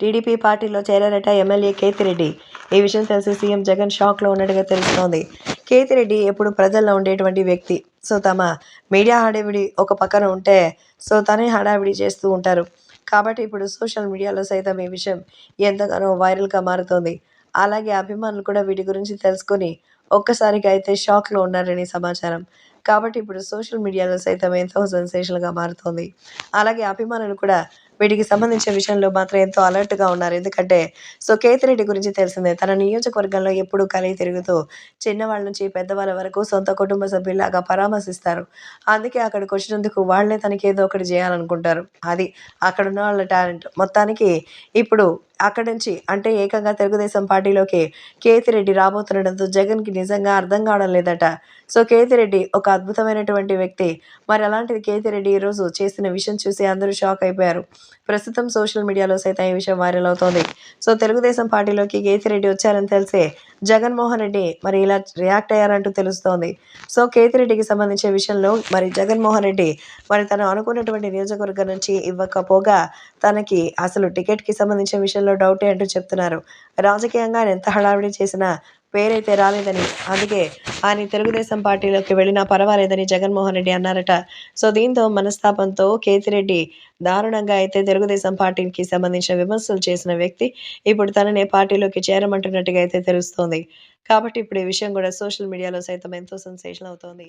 TDP పార్టీలో చేరారట MLA Kethireddy. ఈ విషయం తెలిసి సీఎం జగన్ షాక్లో ఉన్నట్టుగా తెలుస్తోంది. కేతిరెడ్డి ఎప్పుడు ప్రజల్లో ఉండేటువంటి వ్యక్తి. సో తమ మీడియా హడావిడి ఒక పక్కన ఉంటే సో తనే హడావిడి చేస్తూ ఉంటారు. కాబట్టి ఇప్పుడు సోషల్ మీడియాలో సైతం ఈ విషయం ఎంతగానో వైరల్గా మారుతోంది. అలాగే అభిమానులు కూడా వీటి గురించి తెలుసుకొని ఒక్కసారిగా అయితే షాక్లో ఉన్నారని సమాచారం. కాబట్టి ఇప్పుడు సోషల్ మీడియాలో సైతం ఎంతో సెన్సేషన్గా మారుతోంది. అలాగే అభిమానులు కూడా వీటికి సంబంధించిన విషయంలో మాత్రం ఎంతో అలర్ట్గా ఉన్నారు. ఎందుకంటే సో కేతిరెడ్డి గురించి తెలిసిందే తన నియోజకవర్గంలో ఎప్పుడూ కలిగి తిరుగుతూ చిన్నవాళ్ళ నుంచి పెద్దవాళ్ళ వరకు సొంత కుటుంబ సభ్యులాగా పరామర్శిస్తారు. అందుకే అక్కడికి వచ్చినందుకు వాళ్ళే తనకి ఏదో ఒకటి చేయాలనుకుంటారు. అది అక్కడ ఉన్న వాళ్ళ టాలెంట్ మొత్తానికి ఇప్పుడు అక్కడి నుంచి అంటే ఏకంగా తెలుగుదేశం పార్టీలోకి కేతిరెడ్డి రాబోతుండడంతో జగన్కి నిజంగా అర్థం కావడం లేదట. సో కేతిరెడ్డి ఒక అద్భుతమైనటువంటి వ్యక్తి. మరి అలాంటిది కేతిరెడ్డి ఈరోజు చేసిన విషయం చూసి అందరూ షాక్ అయిపోయారు. ప్రస్తుతం సోషల్ మీడియాలో సైతం ఈ విషయం వైరల్ అవుతోంది. సో తెలుగుదేశం పార్టీలోకి కేతిరెడ్డి వచ్చారని తెలిసే జగన్మోహన్ రెడ్డి మరి ఇలా రియాక్ట్ అయ్యారంటూ తెలుస్తోంది. సో కేతిరెడ్డికి సంబంధించిన విషయంలో మరి జగన్మోహన్ రెడ్డి మరి తను అనుకున్నటువంటి నియోజకవర్గం నుంచి ఇవ్వకపోగా తనకి అసలు టికెట్కి సంబంధించిన విషయంలో డౌటే అంటూ చెప్తున్నారు. రాజకీయంగా ఆయన ఎంత హడావిడి చేసినా పేరైతే రాలేదని. అందుకే ఆయన తెలుగుదేశం పార్టీలోకి వెళ్ళినా పర్వాలేదని జగన్మోహన్ రెడ్డి అన్నారట. సో దీంతో మనస్తాపంతో కేతిరెడ్డి దారుణంగా అయితే తెలుగుదేశం పార్టీకి సంబంధించిన విమర్శలు చేసిన వ్యక్తి ఇప్పుడు తననే పార్టీలోకి చేరమంటున్నట్టుగా అయితే తెలుస్తోంది. కాబట్టి ఇప్పుడు ఈ విషయం కూడా సోషల్ మీడియాలో సైతం ఎంతో సెన్సేషన్ అవుతోంది.